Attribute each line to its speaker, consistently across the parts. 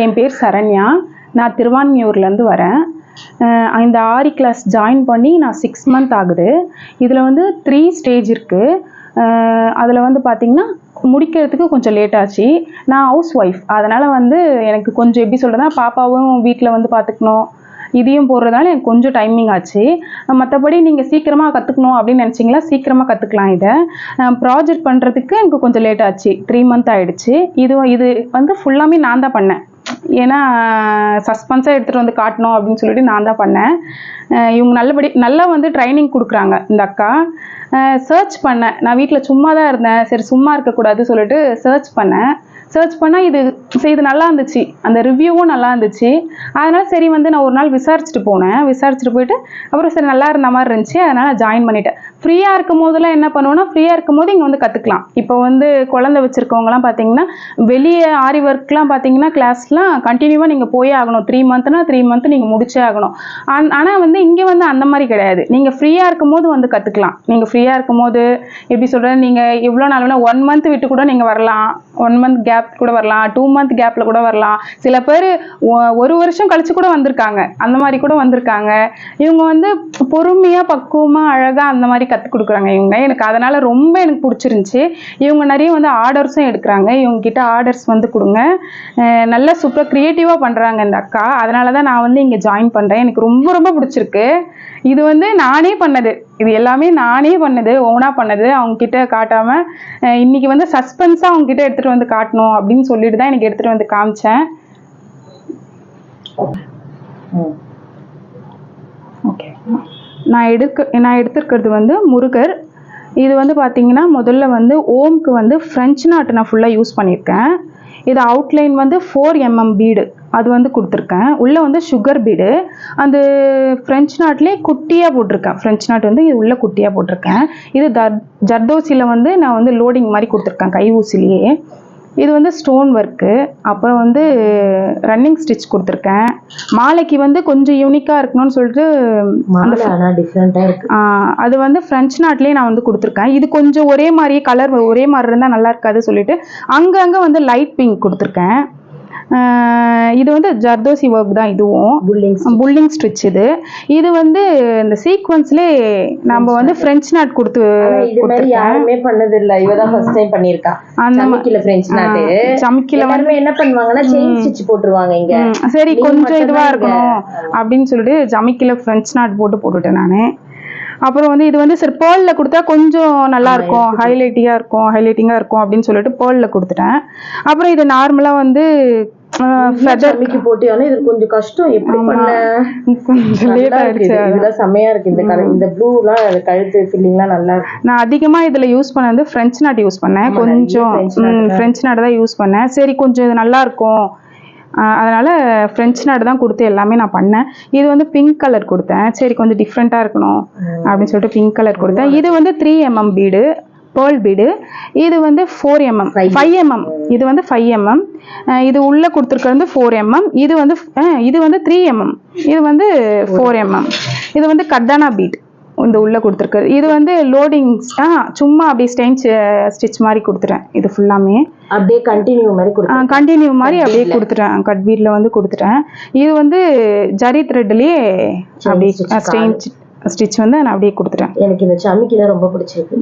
Speaker 1: என் பேர் சரண்யா. நான் திருவான்மியூர்லேருந்து வரேன். இந்த ஆரி கிளாஸ் ஜாயின் பண்ணி நான் சிக்ஸ் மந்த் ஆகுது. இதில் வந்து த்ரீ ஸ்டேஜ் இருக்குது அதில் வந்து பார்த்திங்கன்னா முடிக்கிறதுக்கு கொஞ்சம் லேட் ஆச்சு. நான் ஹவுஸ் ஒய்ஃப் அதனால் வந்து எனக்கு கொஞ்சம் எப்படி சொல்கிறதுனா பாப்பாவும் வீட்டில் வந்து பார்த்துக்கணும் இதையும் போடுறதால எனக்கு கொஞ்சம் டைமிங் ஆச்சு. மற்றபடி நீங்கள் சீக்கிரமாக கற்றுக்கணும் அப்படின்னு நினச்சிங்களா சீக்கிரமாக கற்றுக்கலாம் இதை. ப்ராஜெக்ட் பண்ணுறதுக்கு எனக்கு கொஞ்சம் லேட் ஆச்சு. த்ரீ மந்த் ஆகிடுச்சு இது இது வந்து ஃபுல்லாமே நான் தான் பண்ணேன். ஏன்னா சஸ்பென்ஸாக எடுத்துகிட்டு வந்து காட்டணும் அப்படின்னு சொல்லிட்டு நான் தான் பண்ணேன். இவங்க நல்லபடி நல்லா வந்து ட்ரைனிங் கொடுக்குறாங்க இந்த அக்கா. சர்ச் பண்ணேன். நான் வீட்டில் சும்மா தான் இருந்தேன். சரி சும்மா இருக்கக்கூடாது சொல்லிட்டு சர்ச் பண்ணேன். சர்ச் பண்ணால் இது சரி இது நல்லா இருந்துச்சு. அந்த ரிவ்யூவும் நல்லா இருந்துச்சு. அதனால் சரி வந்து நான் ஒரு நாள் விசாரிச்சுட்டு போனேன். விசாரிச்சுட்டு போயிட்டு அப்புறம் சரி நல்லா இருந்த மாதிரி இருந்துச்சு. அதனால் ஜாயின் பண்ணிட்டேன். ஃப்ரீயாக இருக்கும் போதெல்லாம் என்ன பண்ணுவேன்னா ஃப்ரீயாக இருக்கும் போது இங்கே வந்து கற்றுக்கலாம் இப்போ வந்து குழந்தை வச்சுருக்கவங்கலாம் பார்த்தீங்கன்னா வெளியே ஆரி ஒர்க்லாம் பார்த்தீங்கன்னா கிளாஸ்லாம் கண்டினியூவாக நீங்கள் போயே ஆகணும். த்ரீ மந்த்னா த்ரீ மந்த் நீங்கள் முடிச்சே ஆகணும். ஆனால் வந்து இங்கே வந்து அந்த மாதிரி கிடையாது. நீங்கள் ஃப்ரீயாக இருக்கும் போது வந்து கற்றுக்கலாம் நீங்கள் ஃப்ரீயாக இருக்கும் போது எப்படி சொல்கிறது நீங்கள் எவ்வளோ நாள் வேணால் ஒன் மந்த் விட்டு கூட நீங்கள் வரலாம். ஒன் மந்த் கேப் கூட வரலாம். டூ மந்த் கேப்பில் கூட வரலாம். சில பேர் ஒரு வருஷம் கழிச்சு கூட வந்திருக்காங்க. அந்த மாதிரி கூட வந்திருக்காங்க. இவங்க வந்து பொறுமையாக பக்குவமாக அழகாக அந்த மாதிரி கற்றுக் கொடுக்குறாங்க இவங்க. எனக்கு அதனால் ரொம்ப எனக்கு பிடிச்சிருந்துச்சி. இவங்க நிறைய வந்து ஆர்டர்ஸும் எடுக்கிறாங்க. இவங்க கிட்ட ஆர்டர்ஸ் வந்து கொடுங்க. நல்லா சூப்பராக க்ரியேட்டிவாக பண்ணுறாங்க இந்த அக்கா. அதனால தான் நான் வந்து இங்கே ஜாயின் பண்ணுறேன் எனக்கு ரொம்ப ரொம்ப பிடிச்சிருக்கு. இது வந்து நானே பண்ணது. இது எல்லாமே நானே பண்ணது ஓனாக பண்ணது. அவங்க கிட்ட காட்டாம அஹ் இன்னைக்கு வந்து சஸ்பென்ஸாக அவங்க கிட்ட எடுத்துகிட்டு வந்து காட்டணும் அப்படின்னு சொல்லிட்டு தான் எனக்கு எடுத்துகிட்டு வந்து காமிச்சேன். ஓகே நான் எடுக்க நான் எடுத்திருக்கிறது வந்து முருகர். இது வந்து பார்த்தீங்கன்னா முதல்ல வந்து ஓம்க்கு வந்து ஃப்ரெஞ்ச் நாட்டு நான் ஃபுல்லாக யூஸ் பண்ணியிருக்கேன். இது அவுட்லைன் வந்து ஃபோர் எம்எம் பீடு அது வந்து கொடுத்துருக்கேன். உள்ளே வந்து சுகர் பீடு அந்த ஃப்ரெஞ்ச் நாட்லேயே குட்டியாக போட்டிருக்கேன். ஃப்ரெஞ்ச் நாட் வந்து இது உள்ளே குட்டியாக போட்டிருக்கேன். இது தர் ஜர்தோசியில் வந்து நான் வந்து லோடிங் மாதிரி கொடுத்துருக்கேன் கை ஊசிலேயே இது வந்து ஸ்டோன் ஒர்க்கு அப்புறம் வந்து ரன்னிங் ஸ்டிச் கொடுத்துருக்கேன். மாலைக்கு வந்து கொஞ்சம் யூனிக்காக இருக்கணும்னு சொல்லிட்டு அது வந்து ஃப்ரெஞ்ச் நாட்லேயே நான் வந்து கொடுத்துருக்கேன். இது கொஞ்சம் ஒரே மாதிரியே கலர் ஒரே மாதிரி இருந்தால் நல்லா இருக்காது சொல்லிட்டு அங்கங்கே வந்து லைட் பிங்க் கொடுத்துருக்கேன். இது வந்து ஜர்தோசி ஒர்க் தான் இதுவும். புல்லிங் ஸ்டிச் இது. இது வந்து இந்த சீக்வன்ஸ்லேயே நம்ம வந்து ஃப்ரெஞ்ச் நாட் கொடுத்து
Speaker 2: இது மாதிரி யாருமே பண்ணது இல்ல இவதான் ஃபர்ஸ்ட் டைம் பண்ணிருக்கா சமைக்கல பிரெஞ்ச் நாட்டு
Speaker 1: சமைக்கல வந்து
Speaker 2: என்ன பண்ணுவாங்கன்னா செயின் ஸ்டிச் போட்டுருவாங்க இங்க.
Speaker 1: சரி கொஞ்சம் இதுவா இருக்கணும் அப்படின்னு சொல்லிட்டு ஜமிக்கில ஃப்ரெஞ்ச் நாட் போட்டு போட்டுட்டேன் நான். அப்புறம் வந்து இது வந்து சரி பேர்லில் கொடுத்தா கொஞ்சம் நல்லா இருக்கும். ஹைலைட்டிங்காக இருக்கும். ஹைலைட்டிங்காக இருக்கும் அப்படின்னு சொல்லிட்டு பேர்லில் கொடுத்துட்டேன். அப்புறம் இது நார்மலாக வந்து
Speaker 2: சமைக்கு போட்டியாலும் இது கொஞ்சம் கஷ்டம். எப்படி பண்ண?
Speaker 1: கொஞ்சம் லேட் ஆயிடுச்சு
Speaker 2: இது. இதெல்லாம் செமையா இருக்கு இந்த கலர். இந்த ப்ளூலாம் கழுத்து ஃபில்லிங்லாம் நல்லா இருக்கு.
Speaker 1: நான் அதிகமாக இதில் யூஸ் பண்ணது ஃப்ரெஞ்ச் நாட் யூஸ் பண்ணேன். கொஞ்சம் ஃப்ரெஞ்ச் நாட் தான். யூஸ் பண்ணேன். சரி கொஞ்சம் இது நல்லா இருக்கும். அதனால ஃப்ரெஞ்ச் நாட் தான் கொடுத்து எல்லாமே நான் பண்ணேன். இது வந்து பிங்க் கலர் கொடுத்தேன். சரி கொஞ்சம் டிஃப்ரெண்ட்டாக இருக்கணும் அப்படின்னு சொல்லிட்டு பிங்க் கலர் கொடுத்தேன். இது வந்து three MM bead pearl bead இது வந்து ஃபோர் எம்எம் ஃபைவ் எம்எம் இது வந்து ஃபைவ் எம்எம் இது உள்ளே கொடுத்துருக்கிறது வந்து ஃபோர் எம்எம் இது வந்து இது வந்து த்ரீ எம்எம் இது வந்து ஃபோர் எம்எம் இது வந்து கர்தானா பீட் இந்த உள்ளே கொடுத்துருக்குறது. இது வந்து லோடிங் ஆ சும்மா அப்படி ஸ்டெயின் ஸ்டிச் மாதிரி கொடுத்துட்டேன். இது ஃபுல்லாமே
Speaker 2: அப்படியே கண்டினியூ மாதிரி கொடுத்து
Speaker 1: கண்டினியூ மாதிரி அப்படியே கொடுத்துட்டேன். கட் பீட்ல வந்து கொடுத்துட்டேன். இது வந்து ஜரி த்ரெட்லேயே அப்படி
Speaker 2: stitch
Speaker 1: ஸ்டெயின் ஸ்டிச் வந்து நான் அப்படியே கொடுத்துட்டேன்.
Speaker 2: எனக்கு இந்த சமிக்கில ரொம்ப பிடிச்சிருக்கு.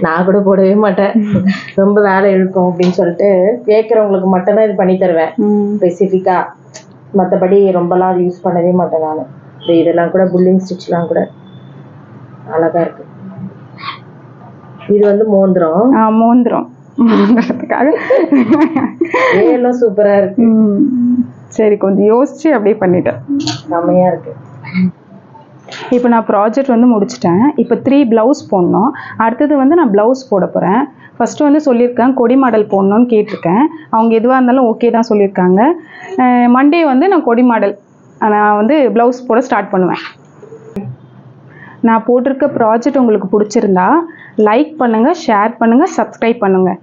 Speaker 2: நான் கூட போடவே மாட்டேன். ரொம்ப வேலை இழுக்கும் அப்படின்னு சொல்லிட்டு கேட்கறவங்களுக்கு மட்டும்தான் இது பண்ணி தருவேன்.
Speaker 1: ம்.
Speaker 2: ஸ்பெசிஃபிக்கா மற்றபடி ரொம்பலாம் யூஸ் பண்ணவே மாட்டேன் நான். இதெல்லாம் கூட புல்லிங் ஸ்டிச்லாம் கூட அழகா இருக்கு. இது வந்து மோந்திரம்
Speaker 1: ஆ, மோந்திரம்
Speaker 2: வேலும் சூப்பரா இருக்கு.
Speaker 1: சரி கொஞ்சம் யோசிச்சு அப்படியே பண்ணிட்டேன்.
Speaker 2: செமையா இருக்கு.
Speaker 1: இப்போ நான் ப்ராஜெக்ட் வந்து முடிச்சிட்டேன். இப்போ த்ரீ ப்ளவுஸ் போடணும். அடுத்தது வந்து நான் ப்ளவுஸ் போட போகிறேன் ஃபஸ்ட்டு வந்து சொல்லியிருக்கேன் கொடி மாடல் போடணும்னு கேட்டிருக்கேன். அவங்க எதுவாக இருந்தாலும் ஓகே தான் சொல்லியிருக்காங்க. மண்டே வந்து நான் கொடி மாடல் நான் வந்து ப்ளவுஸ் போட ஸ்டார்ட் பண்ணுவேன். நான் போட்டிருக்க ப்ராஜெக்ட் உங்களுக்கு பிடிச்சிருந்தா லைக் பண்ணுங்கள் ஷேர் பண்ணுங்கள் சப்ஸ்கிரைப் பண்ணுங்கள்